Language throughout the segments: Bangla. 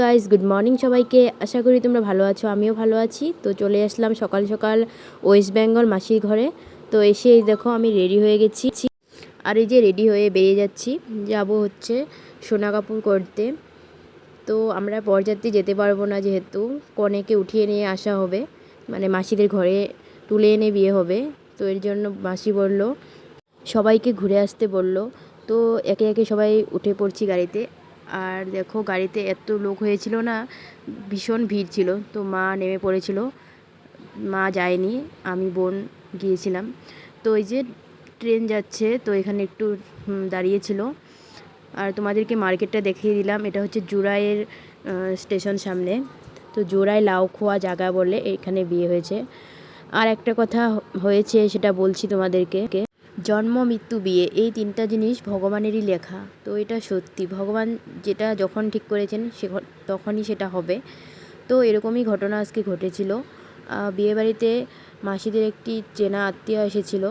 গাইস গুড মর্নিং সবাইকে। আশা করি তোমরা ভালো আছো, আমিও ভালো আছি। তো চলে আসলাম সকাল সকাল ওয়েস্ট বেঙ্গল মাসির ঘরে। তো এসে দেখো আমি রেডি হয়ে গেছি। আর এই যে রেডি হয়ে বেরিয়ে যাচ্ছি, যাব হচ্ছে সোনা কাপড় করতে। তো আমরা বরযাত্রী যেতে পারব না যেহেতু, কনেকে উঠিয়ে নিয়ে আসা হবে। মানে মাসিদের ঘরে তুলে এনে বিয়ে হবে। তো এর জন্য মাসি বলল, সবাইকে ঘুরে আসতে বলল। তো একে একে সবাই উঠে পড়ছি গাড়িতে। আর দেখো গাড়িতে এত লোক হয়েছিল না, ভীষণ ভিড় ছিল। তো মা নেমে পড়েছিল। মা যায়নি, আমি বোন গিয়েছিলাম। তো ওই যে ট্রেন যাচ্ছে, তো এখানে একটু দাঁড়িয়েছিল। আর তোমাদেরকে মার্কেটটা দেখিয়ে দিলাম, এটা হচ্ছে জুরাইয়ের স্টেশন সামনে। তো জোড়ায় লাউ খোয়া জায়গা বলে এখানে বিয়ে হয়েছে। আর একটা কথা হয়েছে, সেটা বলছি তোমাদেরকে। জন্ম, মৃত্যু, বিয়ে, এই তিনটা জিনিস ভগবানেরই লেখা। তো এটা সত্যি। ভগবান যেটা যখন ঠিক করেছেন, সে তখনই সেটা হবে। তো এরকমই ঘটনা আজকে ঘটেছিল। বিয়েবাড়িতে মাসিদের একটি চেনা আত্মীয় এসেছিল।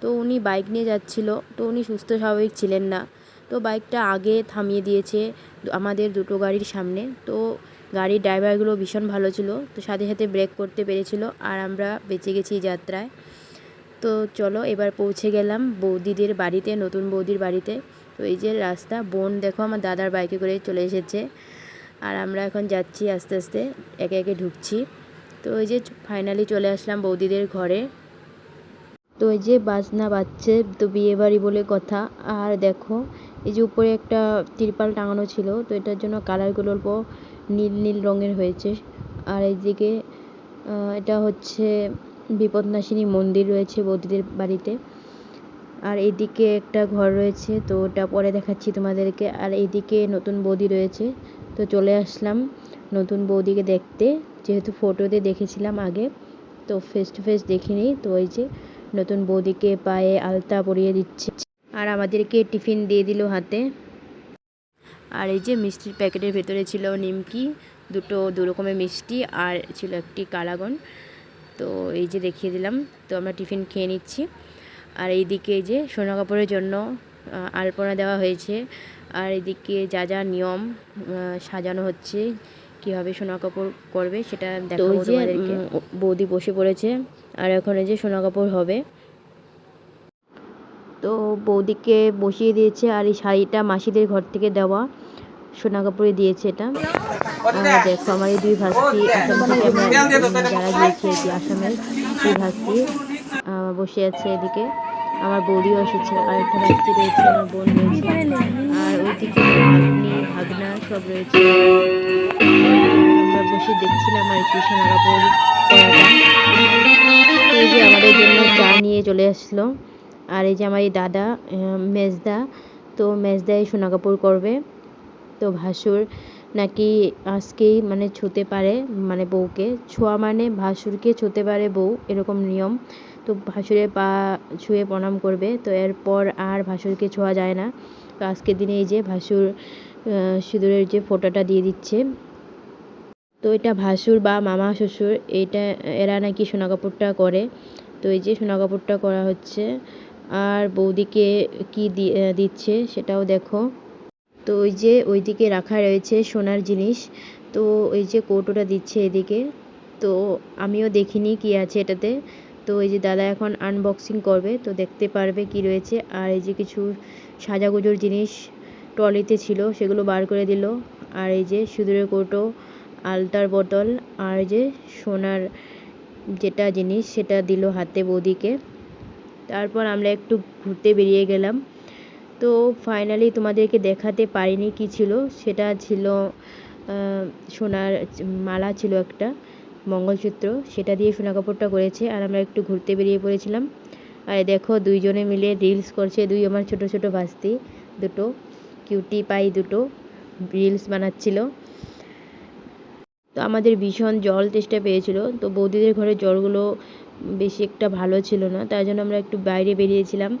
তো উনি বাইক নিয়ে যাচ্ছিল। তো উনি সুস্থ, স্বাভাবিক ছিলেন না। তো বাইকটা আগে থামিয়ে দিয়েছে আমাদের দুটো গাড়ির সামনে। তো গাড়ির ড্রাইভারগুলো ভীষণ ভালো ছিল। তো সাথে সাথে ব্রেক করতে পেরেছিল। আর আমরা বেঁচে গেছি যাত্রায়। তো চলো এবার পৌঁছে গেলাম বৌদিদের বাড়িতে, নতুন বৌদির বাড়িতে। তো এই যে রাস্তা, বোন দেখো আমার দাদার বাইকে করে চলে এসেছে। আর আমরা এখন যাচ্ছি আস্তে আস্তে, একে একে ঢুকছি। তো ওই যে ফাইনালি চলে আসলাম বৌদিদের ঘরে। তো এই যে বাজনা বাজছে, তো বিয়ে বাড়ি বলে কথা। আর দেখো, এই যে উপরে একটা তিরপাল টাঙানো ছিল, তো এটার জন্য কালারগুলো অল্প নীল নীল রঙের হয়েছে। আর এইদিকে এটা হচ্ছে বিপদনাশিনী মন্দির রয়েছে বৌদিদের বাড়িতে। আর এদিকে একটা ঘর রয়েছে, তো ওটা পরে দেখাচ্ছি তোমাদেরকে। আর এদিকে নতুন বৌদি রয়েছে, তো চলে আসলাম নতুন বৌদিকে দেখতে। যেহেতু ফটোতে দেখেছিলাম আগে, তো ফেস টু ফেস দেখিনি, তো ওই যে নতুন বৌদিকে পায়ে আলতা পরিয়ে দিচ্ছে। আর আমাদেরকে টিফিন দিয়ে দিল হাতে। আর এই যে মিষ্টির প্যাকেটের ভেতরে ছিল নিমকি, দুটো দু রকমের মিষ্টি, আর ছিল একটি কালাগন। তো এই যে দেখিয়ে দিলাম তো আমরা টিফিন খেয়ে নিচ্ছি। আর এইদিকে যে সোনা কাপড়ের জন্য আহ, আলপনা দেওয়া হয়েছে। আর এদিকে যা যা নিয়ম আহ, সাজানো হচ্ছে কীভাবে সোনা কাপড় করবে সেটা ওই যে, বৌদি বসে পড়েছে আর এখন এই যে সোনা কাপড় হবে। তো বৌদিকে বসিয়ে দিয়েছে আর এই শাড়িটা মাসিদের ঘর থেকে দেওয়া সোনা কাপড়ে দিয়েছে এটা। দেখো আমার এই দুই ভাস্তি আসাম থেকে আমরা যারা গিয়েছি কি আসামের দুই ভাস্তি বসে আছে এদিকে। আমার বৌদিও এসেছে আর একটা ভাস্তি রয়েছে আমার বোন রয়েছে। আর ওইদিকে ভাগ্নি ভাগনা সব রয়েছে। আমরা বসে দেখছিলাম আর কি সোনা কাপড় পরাটা এই যে আমাদের জন্য চা নিয়ে চলে আসলো। আর এই যে আমার এই দাদা মেজদা তো মেজদাই সোনা কাপড় করবে। তো ভাসুর নাকি আজকেই মানে ছুতে পারে মানে বউকে? ছোঁয়া মানে ভাসুরকে ছুতে পারে বউ, এরকম নিয়ম। তো ভাসুরের পা ছুঁয়ে প্রণাম করবে, তো এরপর আর ভাসুরকে ছোঁয়া যায় না। তো আজকের দিনে এই যে ভাসুর সিঁদুরের যে ফোঁটাটা দিয়ে দিচ্ছে। তো এটা ভাসুর বা মামা শ্বশুর এইটা এরা নাকি সোনা কাপড়টা করে। তো এই যে সোনা কাপড়টা করা হচ্ছে, আর বৌদিকে কি দিচ্ছে সেটাও দেখো। তো ওই যে ওইদিকে রাখা রয়েছে সোনার জিনিস। তো ওই যে কৌটোটা দিচ্ছে এদিকে। তো আমিও দেখিনি কি আছে এটাতে। তো ওই যে দাদা এখন আনবক্সিং করবে, তো দেখতে পারবে কি রয়েছে। আর এই যে কিছু সাজাগুজোর জিনিস ট্রলিতে ছিল, সেগুলো বার করে দিল। আর এই যে সিঁদুরের কৌটো, আলতার বোতল, আর যে সোনার যেটা জিনিস, সেটা দিল হাতে বৌদিকে। তারপর আমরা একটু ঘুরতে বেরিয়ে গেলাম। তো ফাইনালি তোমাদেরকে দেখাতে পারিনি কি ছিল। সেটা ছিল সোনার মালা ছিল একটা, মঙ্গলসূত্র। সেটা দিয়ে সোনা কাপড়টা করেছে আর আমরা একটু ঘুরতে বেরিয়ে পড়েছিলাম। আর দেখো দুইজনে মিলে রিলস করছে, দুই আমার ছোট ছোট ভাস্তি দুটো কিউটি পাই দুটো রিলস বানাচ্ছিল। তো আমাদের ভীষণ জল তেষ্টা পেয়েছিল। তো বৌদিদের ঘরে জলগুলো বেশি একটা ভালো ছিল না, তাই জন্য আমরা একটু বাইরে বেরিয়েছিলাম,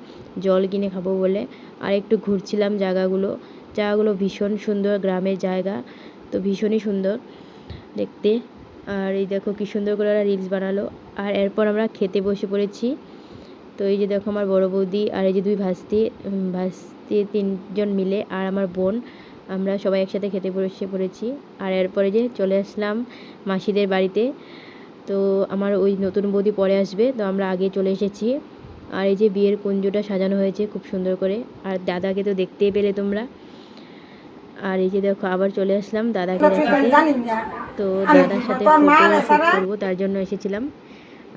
জল কিনে খাব বলে। আর একটু ঘুরছিলাম জায়গাগুলো। জায়গাগুলো ভীষণ সুন্দর, গ্রামের জায়গা, তো ভীষণই সুন্দর দেখতে। আর এই দেখো কী সুন্দর করে ওরা রিলস বানালো। আর এরপর আমরা খেতে বসে পড়েছি। তো এই যে দেখো আমার বড় বৌদি আর এই যে দুই ভাস্তি ভাস্তি তিনজন মিলে আর আমার বোন, আমরা সবাই একসাথে খেতে বসে পড়েছি। আর এরপরে যে চলে আসলাম মাসিদের বাড়িতে। তো আমার ওই নতুন বৌদি পরে আসবে তো আমরা আগে চলে এসেছি। আর এই যে বিয়ের কুঞ্জটা সাজানো হয়েছে খুব সুন্দর করে। আর দাদাকে তো দেখতেই পেলে তোমরা। আর এই যে দেখো আবার চলে আসলাম দাদাকে দেখাতে। তো দাদার সাথে ফটো শ্যুট করব তার জন্য এসেছিলাম।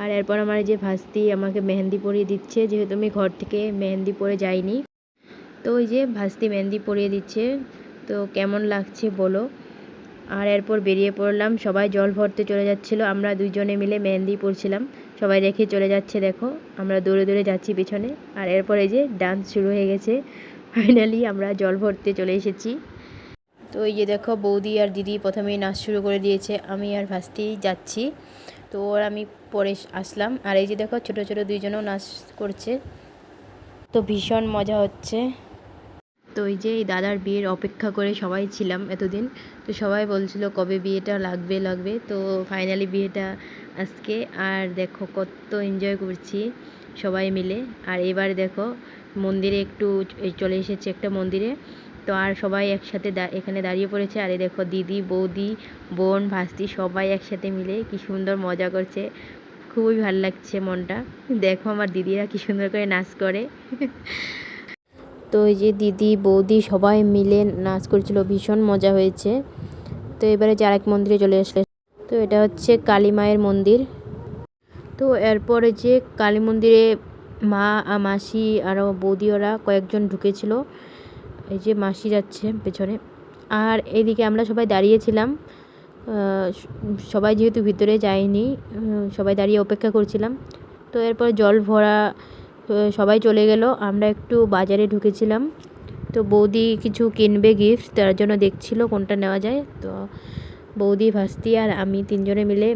আর এরপর আমার এই যে ভাস্তি আমাকে মেহেন্দি পরিয়ে দিচ্ছে যেহেতু আমি ঘর থেকে মেহেন্দি পরে যাইনি। তো ওই যে ভাস্তি মেহেন্দি পরিয়ে দিচ্ছে তো কেমন লাগছে বলো? আর এরপর বেরিয়ে পড়লাম। সবাই জল ভরতে চলে যাচ্ছিল। আমরা দুইজনে মিলে মেহেন্দি পড়ছিলাম সবাই রেখে চলে যাচ্ছে, দেখো। আমরা দৌড়ে দৌড়ে যাচ্ছি পিছনে। আর এরপর এই যে ডান্স শুরু হয়ে গেছে। ফাইনালি আমরা জল ভরতে চলে এসেছি। তো এই যে দেখো, বৌদি আর দিদি প্রথমেই নাচ শুরু করে দিয়েছে। আমি আর ভাস্তি যাচ্ছি। তো ওর আমি পরে আসলাম। আর এই যে দেখো, ছোট ছোট দুইজনও নাচ করছে। তো ভীষণ মজা হচ্ছে। তো ওই যে এই দাদার বিয়ের অপেক্ষা করে সবাই ছিলাম এতদিন। তো সবাই বলছিল, কবে বিয়েটা লাগবে লাগবে? তো ফাইনালি বিয়েটা আজকে। আর দেখো, কত এনজয় করছি সবাই মিলে। আর এবার দেখো, মন্দিরে একটু চলে এসেছে একটা মন্দিরে। তো আর সবাই একসাথে এখানে দাঁড়িয়ে পড়েছে। আর দেখো, দিদি, বৌদি, বোন, ভাস্তি সবাই একসাথে মিলে কি সুন্দর মজা করছে। খুবই ভালো লাগছে মনটা। দেখো আমার দিদিরা কি সুন্দর করে নাচ করে। তো এই যে দিদি, বৌদি সবাই মিলে নাচ করছিল, ভীষণ মজা হয়েছে। তো এবারে যে আরেক মন্দিরে চলে আসলে। তো এটা হচ্ছে কালী মায়ের মন্দির। তো এরপরে যে কালী মন্দিরে মা, মাসি আরও বৌদি ওরা কয়েকজন ঢুকেছিল। এই যে মাসি যাচ্ছে পেছনে। আর এদিকে আমরা সবাই দাঁড়িয়েছিলাম। সবাই যেহেতু ভিতরে যায়নি সবাই দাঁড়িয়ে অপেক্ষা করছিলাম। তো এরপর জল ভরা সবাই চলে গেল। আমরা একটু বাজারে ঢুকেছিলাম। তো বৌদি কিছু কিনবে গিফট তার জন্য দেখছিল কোনটা নেওয়া যায়। তো বৌদি, ভাস্তি আর আমি তিনজনে মিলে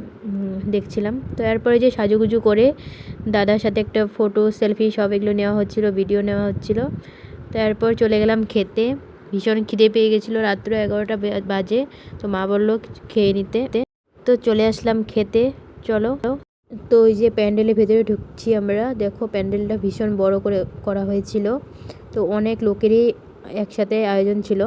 দেখছিলাম। তো এরপরে যে সাজুগুজু করে দাদার সাথে একটা ফটো সেলফি সব এগুলো নেওয়া হচ্ছিল ভিডিও নেওয়া হচ্ছিল। তো এরপর চলে গেলাম খেতে। ভীষণ খিদে পেয়ে গেছিল, রাত্র এগারোটা বাজে। তো মা বলল, খেয়ে নিতে। তো চলে আসলাম খেতে। চলো। তো ওই যে প্যান্ডেলের ভেতরে ঢুকছি আমরা, দেখো প্যান্ডেলটা ভীষণ বড় করে করা হয়েছিল। তো অনেক লোকেরই একসাথে আয়োজন ছিল।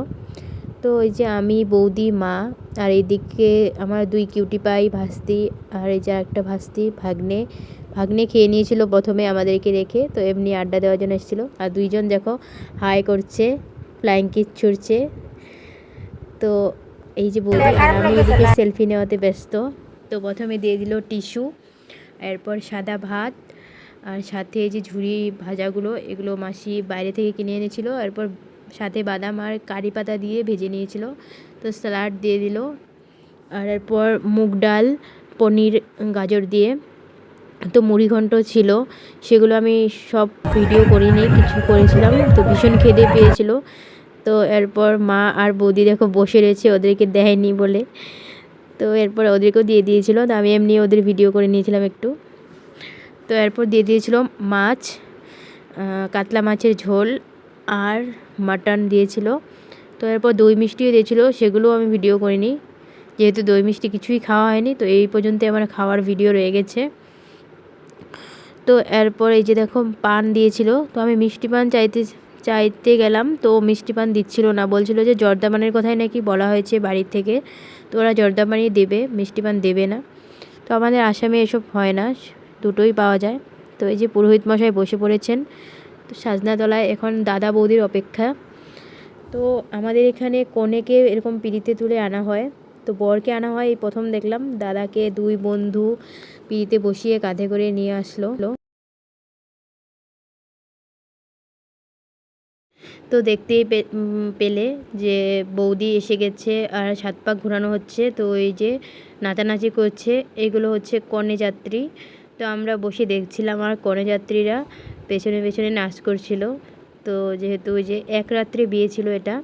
তো ওই যে আমি, বৌদি, মা, আর এইদিকে আমার দুই কিউটি পাই ভাস্তি, আর এই যে একটা ভাস্তি, ভাগ্নে। ভাগ্নে খেয়ে নিয়েছিল প্রথমে আমাদেরকে রেখে, তো এমনি আড্ডা দেওয়ার জন্য এসেছিল। আর দুইজন দেখো, হাই করছে ফ্লাইং কিস ছুড়ছে। তো এই যে বৌদি, আর আমি এদিকে সেলফি নেওয়াতে ব্যস্ত। তো প্রথমে দিয়ে দিল টিস্যু এরপর সাদা ভাত আর সাথে যে ঝুড়ি ভাজাগুলো, এগুলো মাসি বাইরে থেকে কিনে এনেছিল। এরপর সাথে বাদাম আর কারি পাতা দিয়ে ভেজে নিয়েছিল। তো স্যালাড দিয়ে দিল। আর এরপর মুগ ডাল, পনির, গাজর দিয়ে। তো মুড়ি ঘন্ট ছিল, সেগুলো আমি সব ভিডিও করিনি, কিছু করেছিলাম। তো ভীষণ খিদে পেয়েছিল। তো এরপর মা আর বৌদি দেখো বসে রয়েছে, ওদেরকে দেয়নি বলে। তো এরপর ওদেরকেও দিয়ে দিয়েছিল। তো আমি এমনি ওদের ভিডিও করে নিয়েছিলাম একটু। তো এরপর দিয়ে দিয়েছিল মাছ কাতলা মাছের ঝোল আর মাটন দিয়েছিল। তো এরপর দই মিষ্টিও দিয়েছিল সেগুলো আমি ভিডিও করিনি। যেহেতু দই মিষ্টি কিছুই খাওয়া হয়নি, তো এই পর্যন্ত আমার খাওয়ার ভিডিও রয়ে গেছে। তো এরপর এই যে দেখো, পান দিয়েছিল। তো আমি মিষ্টি পান চাইতে চাইতে গেলাম, তো মিষ্টি পান দিচ্ছিল না। বলছিল যে জর্দাপানের কথাই নাকি বলা হয়েছে বাড়ির থেকে। তো ওরা জর্দাপানি দেবে, মিষ্টি পান দেবে না। তো আমাদের আসামে এসব হয় না, দুটোই পাওয়া যায়। তো এই যে পুরোহিত মশাই বসে পড়েছেন, তো সাজনাতলায় এখন দাদা বৌদির অপেক্ষা। তো আমাদের এখানে কনেকে এরকম পিড়িতে তুলে আনা হয়। তো বরকে আনা হয়, এই প্রথম দেখলাম। দাদাকে দুই বন্ধু পিড়িতে বসিয়ে কাঁধে করে নিয়ে আসলো। তো দেখতেই পেলে যে বৌদি এসে গেছে আর সাত পাক ঘোরানো হচ্ছে। তো এই যে নাচানাচি করছে, এগুলো হচ্ছে কনে যাত্রী তো আমরা বসে দেখছিলাম আর কনে যাত্রীরা পেছনে পেছনে নাচ করছিল। তো যেহেতু ওই যে এক রাত্রে বিয়ে ছিল এটা,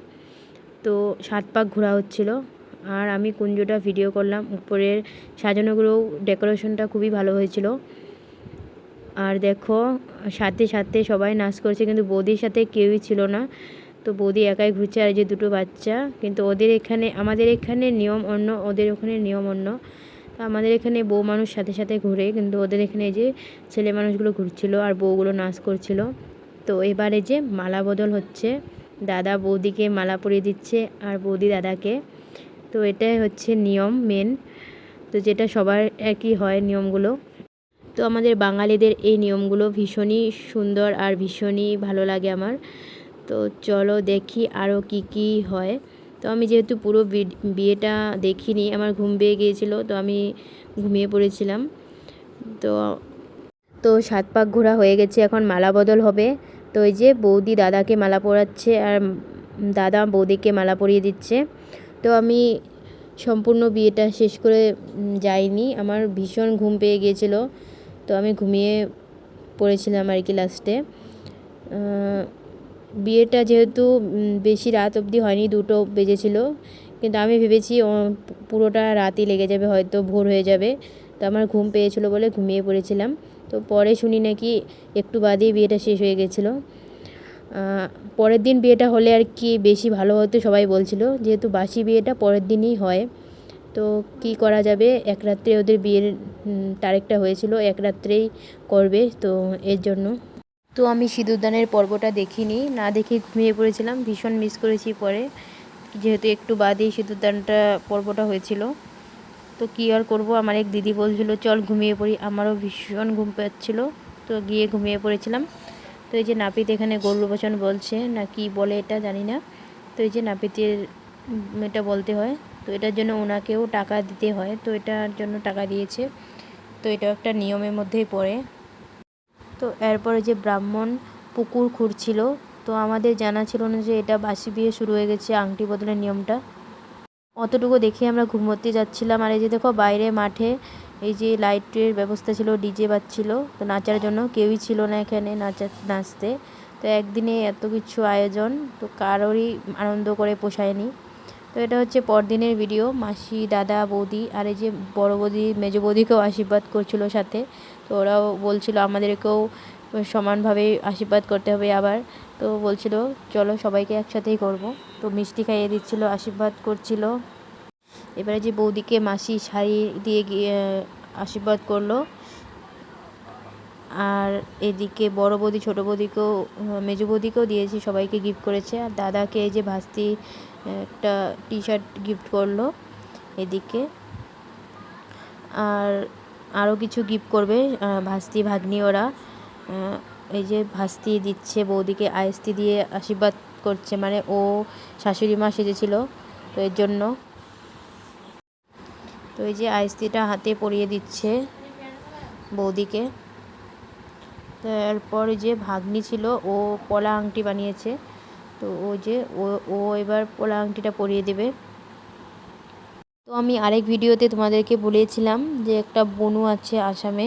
তো সাত পাক ঘোরা হচ্ছিল। আর আমি কুঞ্জটা ভিডিও করলাম, উপরের সাজানোগুলো ডেকোরেশনটা খুবই ভালো হয়েছিল। আর দেখো, সাথে সাথে সবাই নাচ করছে, কিন্তু বৌদির সাথে কেউই ছিল না। তো বৌদি একাই ঘুরছে, আর যে দুটো বাচ্চা। কিন্তু ওদের এখানে, আমাদের এখানে নিয়ম অন্য, ওদের ওখানে নিয়ম অন্য। তো আমাদের এখানে বউ মানুষ সাথে সাথে ঘুরে, কিন্তু ওদের এখানে যে ছেলে মানুষগুলো ঘুরছিল আর বউগুলো নাচ করছিল। তো এবারে যে মালা বদল হচ্ছে, দাদা বৌদিকে মালা পরিয়ে দিচ্ছে আর বৌদি দাদাকে। তো এটাই হচ্ছে নিয়ম মেন। তো যেটা সবার একই হয় নিয়মগুলো। তো আমাদের বাঙালিদের এই নিয়মগুলো ভীষণই সুন্দর আর ভীষণই ভালো লাগে আমার। তো চলো দেখি আরও কি কি হয়। তো আমি যেহেতু পুরো বিয়েটা দেখিনি, আমার ঘুম পেয়ে গিয়েছিল, তো আমি ঘুমিয়ে পড়েছিলাম। তো তো সাত পাক ঘোরা হয়ে গেছে, এখন মালা বদল হবে। তো ওই যে বৌদি দাদাকে মালা পরাচ্ছে আর দাদা বৌদিকে মালা পরিয়ে দিচ্ছে। তো আমি সম্পূর্ণ বিয়েটা শেষ করে যাইনি, আমার ভীষণ ঘুম পেয়ে গিয়েছিল। তো আমি ঘুমিয়ে পড়েছিলাম আর কি লাস্টে বিয়েটা যেহেতু বেশি রাত অবধি হয়নি, দুটো বেজেছিল। কিন্তু আমি ভেবেছি পুরোটা রাতই লেগে যাবে, হয়তো ভোর হয়ে যাবে। তো আমার ঘুম পেয়েছিল বলে ঘুমিয়ে পড়েছিলাম। তো পরে শুনি নাকি একটু বাদেই বিয়েটা শেষ হয়ে গেছিল। পরের দিন বিয়েটা হলে আর কি বেশি ভালো হতো সবাই বলছিল। যেহেতু বাসি বিয়েটা পরের দিনই হয়। তো কি করা যাবে? এক রাত্রে ওদের বিয়ের তারিখটা হয়েছিল, এক রাত্রেই করবে, তো এর জন্য। তো আমি সিঁদুরদানের পর্বটা দেখিনি, না দেখে ঘুমিয়ে পড়েছিলাম, ভীষণ মিস করেছি পরে। যেহেতু একটু বাদেই সিঁদুরদানটা পর্বটা হয়েছিল। তো কী আর করব? আমার এক দিদি বলছিল, চল ঘুমিয়ে পড়ি। আমারও ভীষণ ঘুম পাচ্ছিলো, তো গিয়ে ঘুমিয়ে পড়েছিলাম। তো এই যে নাপিত এখানে গরুর বচন বলছে, না কি বলে এটা জানি না। তো এই যে নাপিতের এটা বলতে হয়। তো এটার জন্য ওনাকেও টাকা দিতে হয়, তো এটার জন্য টাকা দিয়েছে। তো এটাও একটা নিয়মের মধ্যেই পড়ে। তো এরপরে যে ব্রাহ্মণ পুকুর খুঁড়ছিল, তো আমাদের জানা ছিল না যে এটা বাসি বিয়ে শুরু হয়ে গেছে, আংটি বদলের নিয়মটা। অতটুকু দেখে আমরা ঘুমোতে যাচ্ছিলাম। আর এই যে দেখো, বাইরে মাঠে এই যে লাইটের ব্যবস্থা ছিল, ডিজে বাজছিল, তো নাচার জন্য কেউই ছিল না এখানে নাচা, নাচতে। তো একদিনে এত কিছু আয়োজন, তো কারোরই আনন্দ করে পোষায়নি। তো এটা হচ্ছে পরদিনের ভিডিও মাসি, দাদা, বৌদি আর এই যে বড় বৌদি, মেজ বৌদিকেও আশীর্বাদ করছিল সাথে। তো ওরাও বলছিল আমাদেরকেও সমানভাবে আশীর্বাদ করতে হবে আবার। তো বলছিল, চলো সবাইকে একসাথেই করব। তো মিষ্টি খাইয়ে দিচ্ছিল, আশীর্বাদ করছিল। এবারে যে বৌদিকে মাসি শাড়ি দিয়ে আশীর্বাদ করল। আর এদিকে বড় বৌদি, ছোটো বৌদিকেও, মেজো বৌদিকেও দিয়েছি, সবাইকে গিফট করেছে। আর দাদাকে এই যে ভাস্তি একটা টি শার্ট গিফট করল এদিকে। আর আরও কিছু গিফট করবে ভাস্তি, ভাগ্নি, ওরা। এই যে ভাস্তি দিচ্ছে বৌদিকে, আয়স্তি দিয়ে আশীর্বাদ করছে মানে ও শাশুড়ি মা সেজেছিল, তো এর জন্য। তো এই যে আইস্তিটা হাতে পরিয়ে দিচ্ছে বৌদিকে। তারপর যে ভাগ্নি ছিল, ও পলা আংটি বানিয়েছে। তো ও যে ও ও এবার পলা আংটিটা পরিয়ে দেবে। তো আমি আরেক ভিডিওতে তোমাদেরকে বলেছিলাম যে একটা বনু আছে আসামে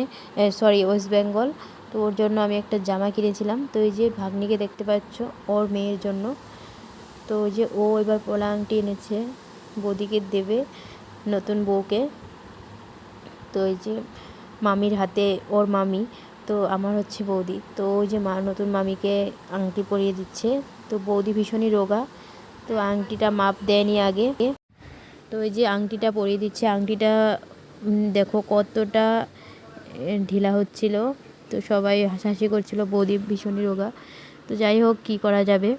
সরি ওয়েস্ট বেঙ্গল। তো ওর জন্য আমি একটা জামা কিনেছিলাম। তো এই যে ভাগ্নিকে দেখতে পাচ্ছ, ওর মেয়ের জন্য। তো ওই যে ও এবার পোলা আংটি এনেছে, বৌদিকে দেবে নতুন বউকে। তো এই যে মামির হাতে ওর মামি, তো আমার হচ্ছে বৌদি। তো ওই যে মা নতুন মামিকে আংটি পরিয়ে দিচ্ছে। তো বৌদি ভীষণই রোগা। তো আংটিটা মাপ দেয়নি আগে। তো ওই যে আংটিটা পরিয়ে দিচ্ছে, আংটিটা দেখো কতটা ঢিলা হচ্ছিল। তো সবাই হাসাহাসি করছিল, বৌদি ভীষণই রোগা। তো যাই হোক, কী করা যাবে?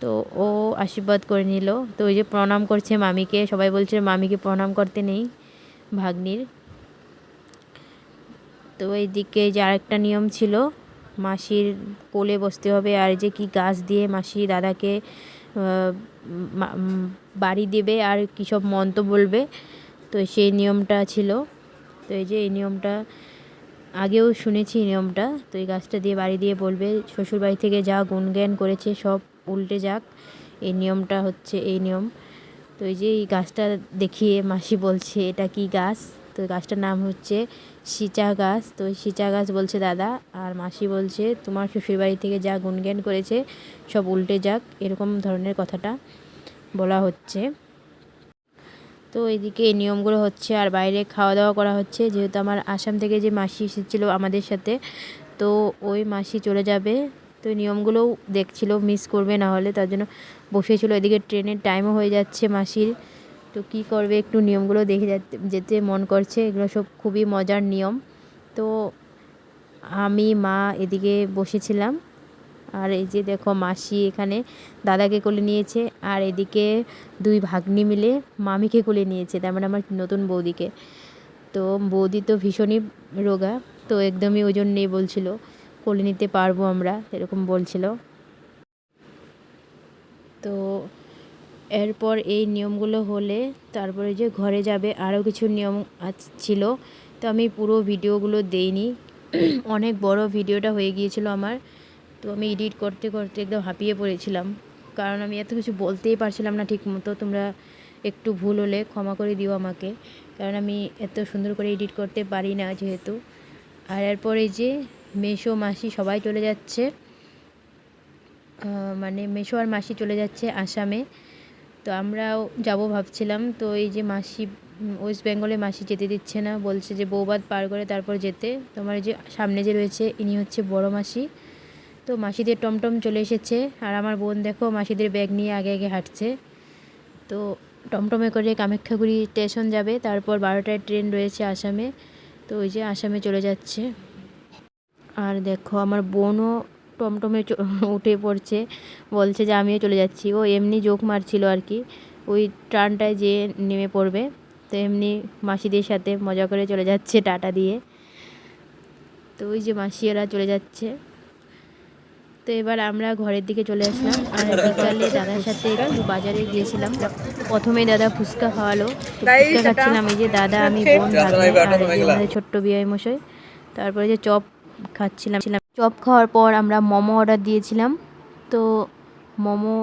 তো ও আশীর্বাদ করে নিল। তো ওই যে প্রণাম করছে মামিকে, সবাই বলছে মামিকে প্রণাম করতে নেই, ভাগ্নির। তো এইদিকে যে আরেকটা নিয়ম ছিল মাসির কোলে বসতে হবে আর যে কি গাছ দিয়ে মাসি দাদাকে বাড়ি দেবে আর কী সব মন্ত্র বলবে, তো সেই নিয়মটা ছিল। তো এই যে এই নিয়মটা, আগেও শুনেছি নিয়মটা, তো এই গাছটা দিয়ে বাড়ি দিয়ে বলবে, শ্বশুরবাড়ি থেকে যা গুণজ্ঞান করেছে সব উল্টে যাক। এই নিয়মটা হচ্ছে এই নিয়ম। তো এই যে এই গাছটা দেখিয়ে মাসি বলছে, এটা কি গাছ? তো গাছটার নাম হচ্ছে সিচা গাছ, তো সিচা গাছ বলছে দাদা আর মাসি বলছে, তোমার শ্বশুরবাড়ি থেকে যা গুণজ্ঞান করেছে, সব উল্টে যাক। এরকম ধরনের কথাটা বলা হচ্ছে। তো এইদিকে এই নিয়মগুলো হচ্ছে, আর বাইরে খাওয়া দাওয়া করা হচ্ছে। যেহেতু আমার আসাম থেকে যে মাসি এসেছিল আমাদের সাথে, তো ওই মাসি চলে যাবে। তো নিয়মগুলোও দেখছিল, মিস করবে না হলে, তার জন্য বসেছিল। এদিকে ট্রেনের টাইমও হয়ে যাচ্ছে মাসির। তো কি করবে? একটু নিয়মগুলো দেখে যেতে মন করছে। এগুলো সব খুবই মজার নিয়ম। তো আমি, মা এদিকে বসেছিলাম। আর এই যে দেখো মাসি এখানে দাদাকে কোলে নিয়েছে। আর এদিকে দুই ভাগ্নি মিলে মামিকে কোলে নিয়েছে। তার মানে আমার নতুন বৌদিকে। তো বৌদি তো ভীষণই রোগা। তো একদমই ওজন নেই বলছিল। কোলে নিতে পারব আমরা, এরকম বলছিল। তো এরপর এই নিয়মগুলো হলে তারপরে যে ঘরে যাবে আরও কিছু নিয়ম ছিল। তো আমি পুরো ভিডিওগুলো দেইনি। অনেক বড় ভিডিওটা হয়ে গিয়েছিল আমার। তো আমি এডিট করতে করতে একদম হাঁপিয়ে পড়েছিলাম। কারণ আমি এত কিছু বলতেই পারছিলাম না ঠিক মতো। তোমরা একটু ভুল হলে ক্ষমা করে দিও আমাকে। কারণ আমি এত সুন্দর করে এডিট করতে পারি না যেহেতু। আর এরপরে যে মেশো মাসি সবাই চলে যাচ্ছে। মানে মেশো আর মাসি চলে যাচ্ছে আসামে। তো আমরাও যাব ভাবছিলাম। তো এই যে মাসি ওয়েস্ট বেঙ্গলে মাসি যেতে দিচ্ছে না, বলছে যে বৌবাদ পার করে তারপর যেতে। তোমার যে সামনে যে রয়েছে, ইনি হচ্ছে বড় মাসি। তো মাসিদের টমটম চলে এসেছে। আর আমার বোন দেখো, মাসিদের ব্যাগ নিয়ে আগে আগে হাঁটছে। তো টমটমে করে কামাখ্যাগুড়ি স্টেশন যাবে। তারপর বারোটায় ট্রেন রয়েছে আসামে। তো ওই যে আসামে চলে যাচ্ছে। আর দেখো, আমার বোনও টমটমে উঠে পড়ছে বলছে যে আমিও চলে যাচ্ছি। ও এমনি জোক মারছিল আর কি। ওই ট্রানটায় যে নেমে পড়বে তো এমনি মাসিদের সাথে মজা করে চলে যাচ্ছে টাটা দিয়ে। তো ওই যে মাসিয়েরা চলে যাচ্ছে। তো এবার আমরা ঘরের দিকে চলে আসলাম। আর বিকালে দাদার সাথে একটু বাজারে গিয়েছিলাম। প্রথমে দাদা ফুচকা খাওয়ালো। তো ফুচকা খাচ্ছিলাম এই যে দাদা আমি বোন আমাদের ছোট্ট বিয়ে মশাই। তারপরে যে চপ খাচ্ছিলাম। চপ খাওয়ার পর আমরা মোমো অর্ডার দিয়েছিলাম। তো মোমো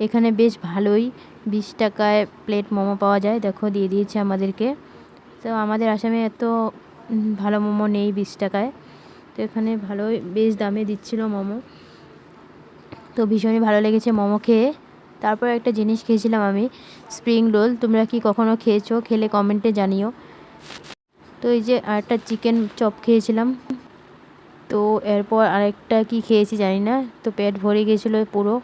এখানে বেশ ভালোই, বিশ টাকায় প্লেট মোমো পাওয়া যায়। দেখো, দিয়ে দিয়েছে আমাদেরকে। তো আমাদের আসামে এত ভালো মোমো নেই বিশ টাকায়। তো এখানে ভালোই, বেশ দামে দিচ্ছিল মোমো। তো ভীষণই ভালো লেগেছে মোমো খেয়ে। তারপর একটা জিনিস খেয়েছিলাম আমি, স্প্রিং রোল। তোমরা কি কখনো খেয়েছো? খেলে কমেন্টে জানিও। তো এই যে আরেকটা চিকেন চপ খেয়েছিলাম। তো এরপর আরেকটা কি খেয়েছি জানি না, তো পেট ভরে গিয়েছিল পুরো।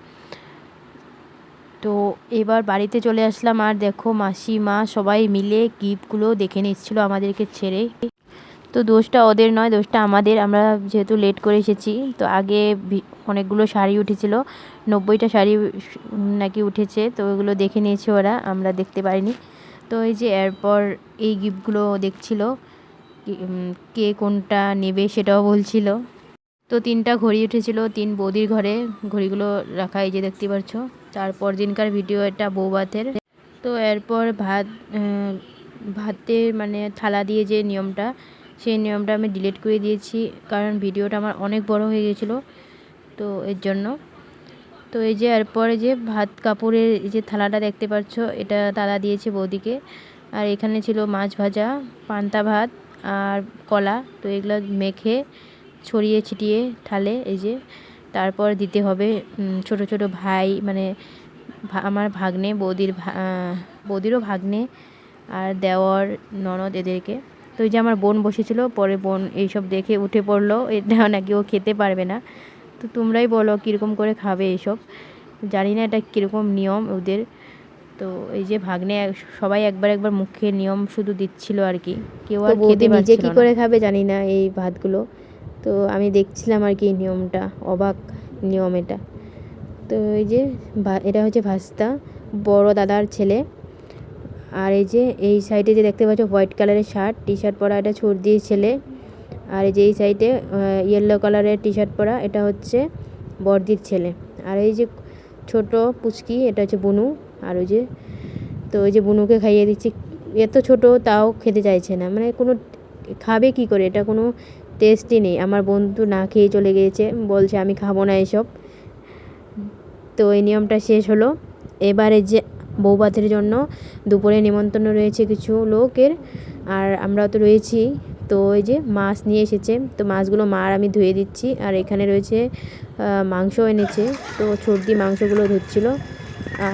তো এবার বাড়িতে চলে আসলাম আর দেখো মাসি, মা সবাই মিলে গিফটগুলো দেখে নিচ্ছিলো আমাদেরকে ছেড়ে। তো দোষটা ওদের নয়, দোষটা আমাদের। আমরা যেহেতু লেট করে এসেছি, তো আগে অনেকগুলো শাড়ি উঠেছিল। নব্বইটা শাড়ি নাকি উঠেছে, তো ওগুলো দেখে নিয়েছে ওরা, আমরা দেখতে পারিনি। তো এই যে এরপর এই গিফটগুলো দেখছিল। কি- কোনটা নেবে সেটাও বলছিল। তো তিনটা ঘড়ি উঠেছিল, তিন বৌদির ঘরে। ঘড়িগুলো রাখা এই যে দেখতে পাচ্ছ। তারপর দিনকার ভিডিও, এটা বৌভাতের। তো এরপর ভাত ভাতের মানে থালা দিয়ে যে নিয়মটা, সেই নিয়মটা আমি ডিলিট করে দিয়েছি, কারণ ভিডিওটা আমার অনেক বড় হয়ে গেছিল, তো এর জন্য। তো এই যে এরপরে যে ভাত কাপড়ের যে থালাটা দেখতে পাচ্ছ, এটা দাদা দিয়েছে বৌদিকে। আর এখানে ছিল মাছ ভাজা, পান্তা ভাত আর কলা, তো এগুলো মেখে, ছড়িয়ে ছিটিয়ে ঠালে এই যে। তারপর দিতে হবে ছোট ছোট ভাই মানে আমার ভাগ্নে, বৌদির বৌদিরও ভাগ্নে আর দেওয়ার ননদ এদেরকে। তো এই যে আমার বোন বসেছিল, পরে বোন এইসব দেখে উঠে পড়ল, এটা নাকি ও খেতে পারবে না। তো তোমরাই বলো কীরকম করে খাবে এইসব। জানি না এটা কীরকম নিয়ম ওদের। তো এই যে ভাগ্নে সবাই একবার একবার মুখে নিয়ম শুধু দিচ্ছিল আর কি। কেউ আর খেতে নিজে কি করে খাবে জানি না এই ভাতগুলো। তো আমি দেখছিলাম আর কি এই নিয়মটা অবাক নিয়ম এটা। তো এই যে এটা হচ্ছে ভাস্তা বড় দাদার ছেলে। আর এই যে এই সাইডে যে দেখতে পাচ্ছ হোয়াইট কালারের শার্ট টি শার্ট পরা এটা ছর্দির ছেলে। আর এই যে এই সাইডে ইয়েলো কালারের টি শার্ট পরা এটা হচ্ছে বর্দির ছেলে। আর এই যে ছোট পুচকি এটা হচ্ছে বুনু। আর ওই যে, তো ওই যে বুনুকে খাইয়ে দিচ্ছি। এত ছোট, তাও খেতে চাইছে না। মানে কোনো খাবে কি করে? এটা কোনো টেস্টই নেই। আমার বন্ধু না খেয়ে চলে গিয়েছে। বলছে, আমি খাব না এসব। তো এই নিয়মটা শেষ হলো। এবারে যে বৌভাতের জন্য দুপুরে নিমন্ত্রণ রয়েছে কিছু লোকের। আর আমরা তো রয়েছি। তো ওই যে মাছ নিয়ে এসেছে। তো মাছগুলো মা আর আমি ধুয়ে দিচ্ছি। আর এখানে রয়েছে মাংস এনেছে। তো সর্দি মাংসগুলো ধুচ্ছিল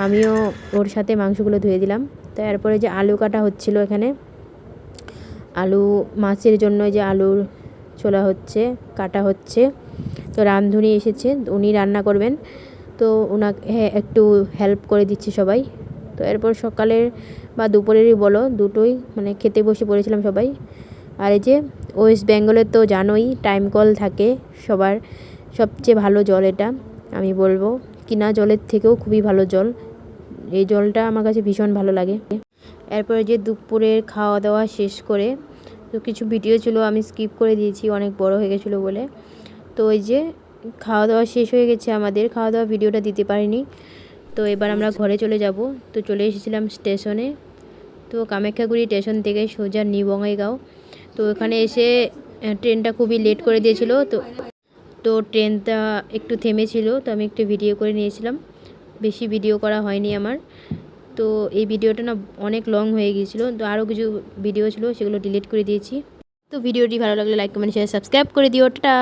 আমিও ওর সাথে মাংসগুলো ধুয়ে দিলাম। তো এরপরে যে আলু কাটা হচ্ছিল এখানে, আলু মাছের জন্য যে আলুর ছোলা হচ্ছে, কাটা হচ্ছে। তো রাঁধুনি এসেছে, উনি রান্না করবেন। তো ওনাকে একটু হেল্প করে দিচ্ছি সবাই। তো এরপর সকালের বা দুপুরেরই বলো, দুটোই মানে খেতে বসে পড়েছিলাম সবাই। আর এই যে ওয়েস্ট বেঙ্গলের তো জানোই টাইম কল থাকে সবার। সবচেয়ে ভালো জল এটা, আমি বলব। কিনা জলের থেকেও খুবই ভালো জল। এই জলটা আমার কাছে ভীষণ ভালো লাগে। এরপরে যে দুপুরের খাওয়া দাওয়া শেষ করে, তো কিছু ভিডিও ছিল আমি স্কিপ করে দিয়েছি, অনেক বড় হয়ে গেছিল বলে। তো ওই যে খাওয়া দাওয়া শেষ হয়ে গেছে আমাদের খাওয়া দাওয়া ভিডিওটা দিতে পারিনি। তো এবার আমরা ঘরে চলে যাব। তো চলে এসেছিলাম স্টেশনে। তো কামাখ্যাগুড়ি স্টেশন থেকে সোজা নিউ বঙ্গাইগাঁও তো এখানে এসে ট্রেনটা খুবই লেট করে দিয়েছিল। তো তো ট্রেনটা একটু থেমেছিল, তো আমি একটু ভিডিও করে নিয়েছিলাম। বেশি ভিডিও করা হয়নি আমার। তো এই ভিডিওটা না অনেক লং হয়ে গিয়েছিল, তো আরও কিছু ভিডিও ছিল সেগুলো ডিলিট করে দিয়েছি। তো ভিডিওটি ভালো লাগলে লাইক কমেন্ট শেয়ার সাবস্ক্রাইব করে দিও। টাটা!